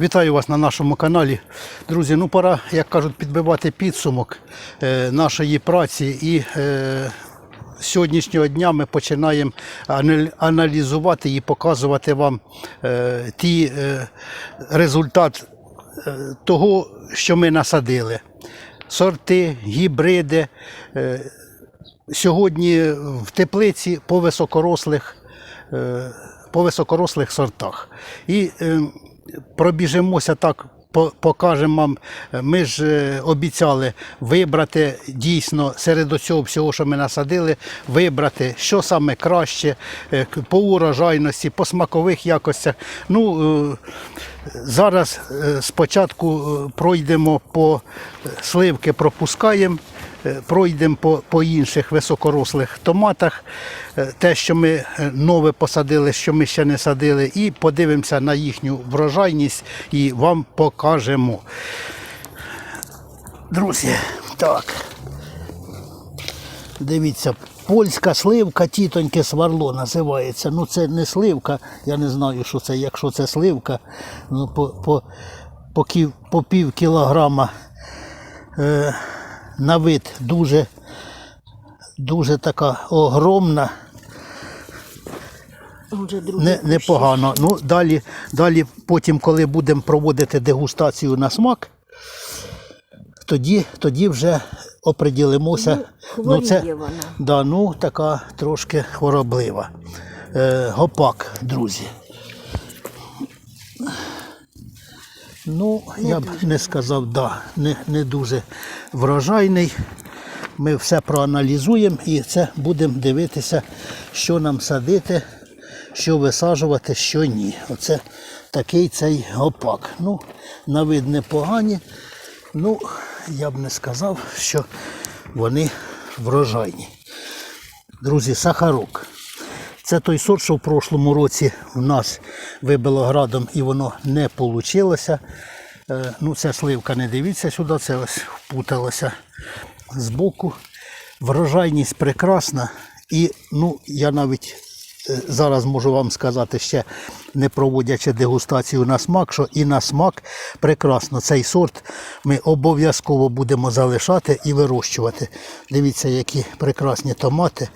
Вітаю вас на нашому каналі. Друзі, ну пора, як кажуть, підбивати підсумок е, нашої праці і е, сьогоднішнього дня ми починаємо аналізувати і показувати вам е, ті е, результат е, того, що ми насадили. Сорти, гібриди. Е, сьогодні в теплиці по високорослих, е, по високорослих сортах. І е, пробіжимося так. Покажемо вам, ми ж е, обіцяли вибрати дійсно серед цього всього, що ми насадили, вибрати, що саме краще е, по урожайності, по смакових якостях. Ну, е, зараз спочатку пройдемо по сливки, пропускаємо. Е, Пройдемо по, по інших високорослих томатах, е, те, що ми е, нове посадили, що ми ще не садили, і подивимося на їхню врожайність і вам покажемо. Друзі, так. Дивіться, польська сливка, тітоньке сварло називається. Ну це не сливка, я не знаю, що це, якщо це сливка, ну по, по, по, ків- по пів кілограма на вид дуже, дуже така огромна, не, непогано. Ну, далі, далі, потім, коли будемо проводити дегустацію на смак, тоді, тоді вже оприділимося. Ну, хворіє вона. Да, ну така трошки хвороблива. Е, гопак, друзі. Ну, я б не сказав, да, не, не дуже врожайний. Ми все проаналізуємо і це будемо дивитися, що нам садити, що висаджувати, що ні. Оце такий цей гопак. Ну, на вид непогані. Ну, я б не сказав, що вони врожайні. Друзі, сахарок. Це той сорт, що в прошлому році в нас вибило градом і воно не вийшло. Ну, це сливка, не дивіться сюди, це ось впуталося збоку. Врожайність прекрасна. І ну, я навіть е, зараз можу вам сказати, ще не проводячи дегустацію на смак, що і на смак прекрасно. Цей сорт ми обов'язково будемо залишати і вирощувати. Дивіться, які прекрасні томати.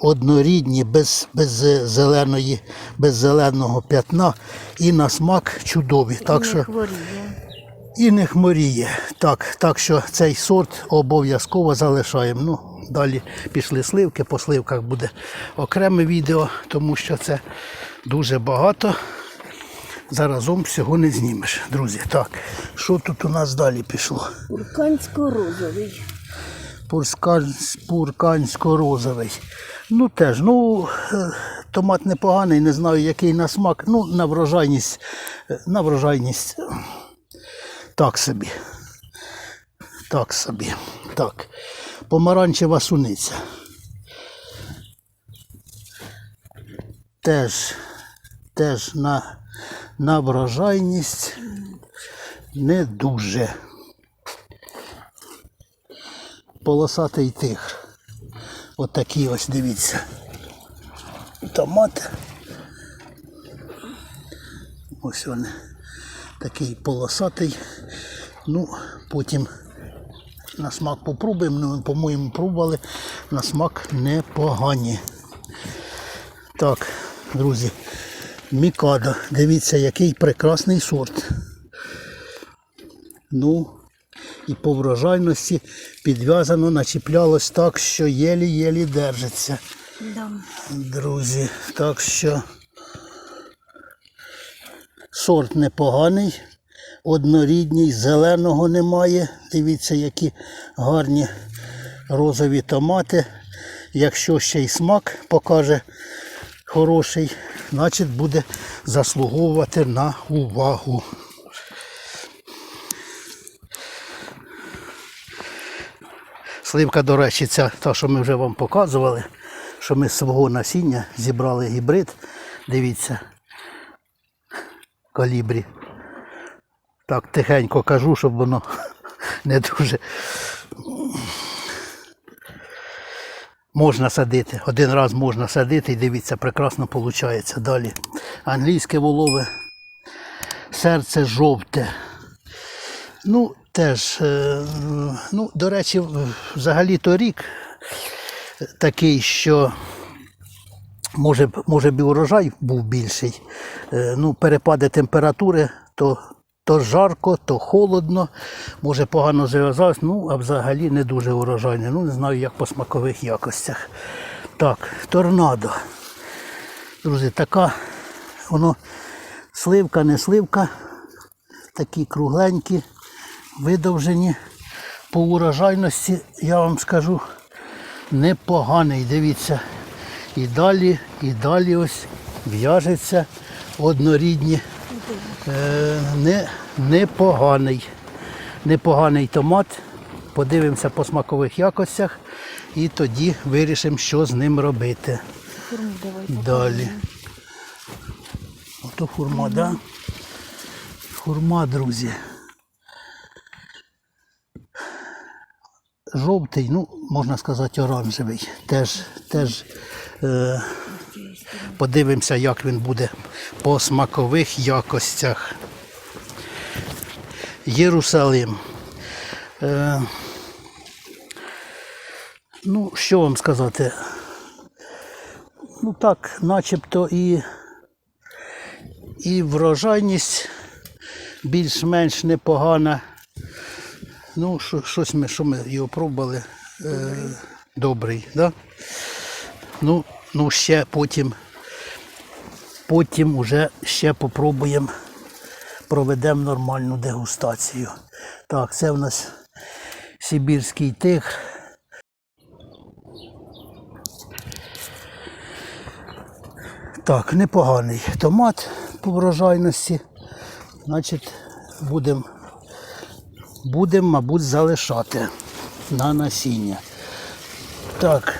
Однорідні, без, без зеленої, без зеленого п'ятна і на смак чудові. Так що хворіє. і не хмуріє. Так, так що цей сорт обов'язково залишаємо. Ну, далі пішли сливки, по сливках буде окреме відео, тому що це дуже багато. Заразом всього не знімеш, друзі. Так, що тут у нас далі пішло? Уркансько-розовий. Пуркансько-розовий. Ну теж, ну, е, томат непоганий, не знаю, який на смак. Ну, на врожайність, е, на врожайність так собі. Так собі. Так. Помаранчева суниця. Теж, теж на, на врожайність не дуже. Полосатий тигр. От такі ось дивіться. Томат. Ось він. Такий полосатий. Ну, потім на смак попробуємо. Ну, по-моєму, пробували. На смак непогані. Так, друзі. Мікада. Дивіться, який прекрасний сорт. Ну, і по врожайності підв'язано, начіплялось так, що єлі-єлі держиться. Да. Друзі, так що сорт непоганий, однорідній, зеленого немає. Дивіться, які гарні розові томати. Якщо ще й смак покаже хороший, значить буде заслуговувати на увагу. Сливка, до речі, ця, та, що ми вже вам показували, що ми з свого насіння зібрали гібрид. Дивіться. Калібрі. Так тихенько кажу, щоб воно не дуже. Можна садити. Один раз можна садити і дивіться, прекрасно виходить. Далі. Англійське волове серце жовте. Ну, теж, е, ну, до речі, взагалі-то рік такий, що може, може б і урожай був більший. Е, Ну, перепади температури, то, то жарко, то холодно, може погано зав'язалось, ну, а взагалі не дуже урожайне. Ну, не знаю, як по смакових якостях. Так, торнадо. Друзі, така, воно сливка, не сливка, такі кругленькі, видовжені. По урожайності, я вам скажу, непоганий. Дивіться, і далі, і далі ось в'яжеться однорідні. Е, не, непоганий. Непоганий томат. Подивимося по смакових якостях і тоді вирішимо, що з ним робити. Форму давай. Далі. Ото хурма, так? Да? Хурма, друзі. Жовтий, ну, можна сказати, оранжевий. Теж, теж е, подивимося, як він буде по смакових якостях. Єрусалим. Е, ну, що вам сказати? Ну так, начебто і, і врожайність більш-менш непогана. Ну, що, щось ми, що ми його пробували. Е, добрий, да? Ну, ну ще потім, потім уже ще попробуємо, проведемо нормальну дегустацію. Так, це в нас Сибірський тиг. Так, непоганий томат по врожайності. Значить, будемо, будем, мабуть, залишати на насіння. Так,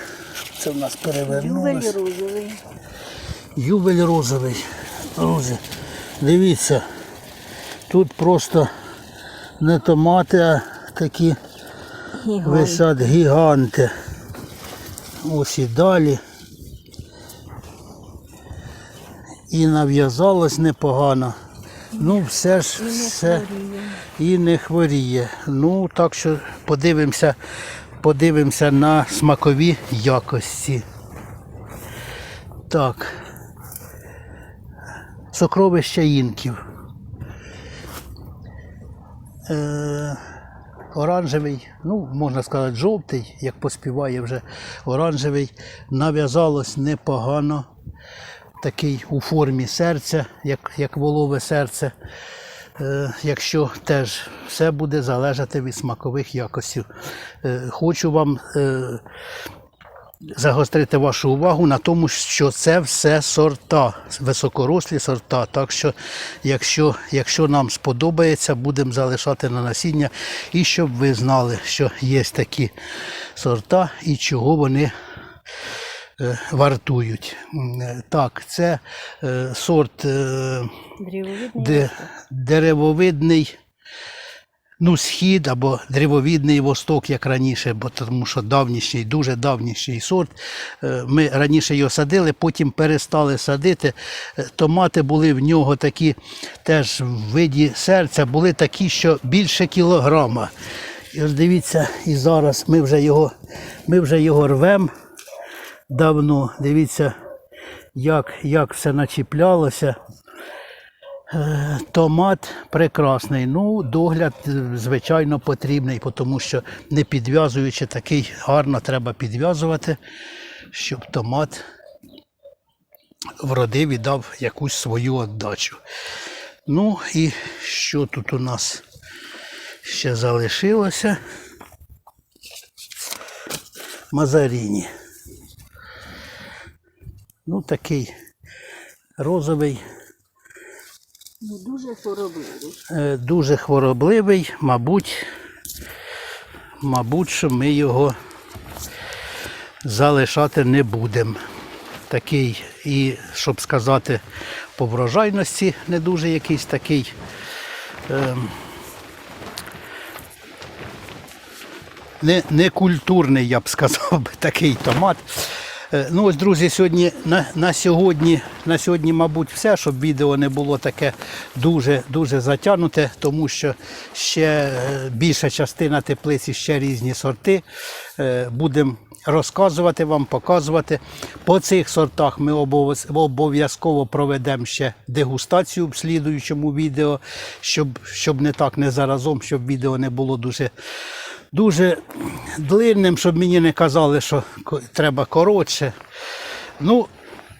це в нас Ювель перевернулося. розовий. Ювель розовий. Друзі, дивіться, тут просто не томати, а такі Гігант. висять гіганти. Ось і далі. І нав'язалось непогано. Ну, все ж все і не хворіє. Ну, так що подивимося, подивимося на смакові якості. Так. Сокровище інків. Е, оранжевий, ну, можна сказати, жовтий, як поспіває вже оранжевий, нав'язалось непогано. Такий у формі серця, як, як волове серце. Е, якщо теж все буде залежати від смакових якостей. Е, хочу вам е, загострити вашу увагу на тому, що це все сорта, високорослі сорта. Так що, якщо, якщо нам сподобається, будемо залишати на насіння. І щоб ви знали, що є такі сорта і чого вони вартують. Е, Так, це е, сорт е, де, деревовидний. Ну, схід або древовідний восток, як раніше, бо тому що давнішній, дуже давнішній сорт. Е, Ми раніше його садили, потім перестали садити. Е, Томати були в нього такі, теж в виді серця, були такі, що більше кілограма. І ось дивіться, і зараз ми вже його, ми вже його рвемо давно. Дивіться, як, як все начіплялося. Е, Томат прекрасний. Ну, догляд, е, звичайно, потрібний, тому що не підв'язуючи такий гарно треба підв'язувати, щоб томат вродив і дав якусь свою віддачу. Ну і що тут у нас ще залишилося? Мазаріні. Ну, такий розовий. Ну, дуже хоробливий. Е, дуже хворобливий, мабуть, мабуть, що ми його залишати не будемо. Такий, і щоб сказати, по врожайності не дуже якийсь такий. ем, не, не культурний, я б сказав би, такий томат. Е, Ну ось, друзі, сьогодні на, на сьогодні, на сьогодні, мабуть, все, щоб відео не було таке дуже дуже затягнуте, тому що ще е, більша частина теплиці, ще різні сорти. Е, Будемо розказувати вам, показувати. По цих сортах ми обов'язково проведемо ще дегустацію в слідуючому відео, щоб, щоб не так, не заразом, щоб відео не було дуже дуже длинним, щоб мені не казали, що треба коротше. Ну,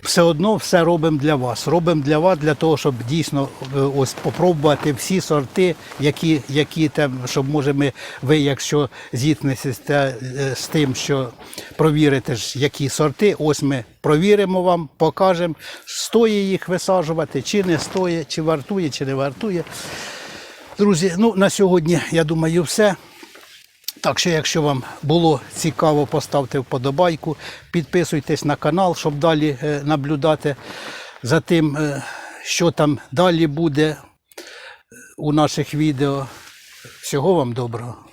все одно все робимо для вас. Робимо для вас, для того, щоб дійсно е, ось попробувати всі сорти, які, які там, щоб може ми, ви, якщо зіткнетеся е, з тим, що провірите ж, які сорти, ось ми провіримо вам, покажемо, стоїть їх висаджувати, чи не стоїть, чи вартує, чи не вартує. Друзі, ну на сьогодні я думаю, все. Так що, якщо вам було цікаво, поставте вподобайку, підписуйтесь на канал, щоб далі е, наблюдати за тим, е, що там далі буде у наших відео. Всього вам доброго.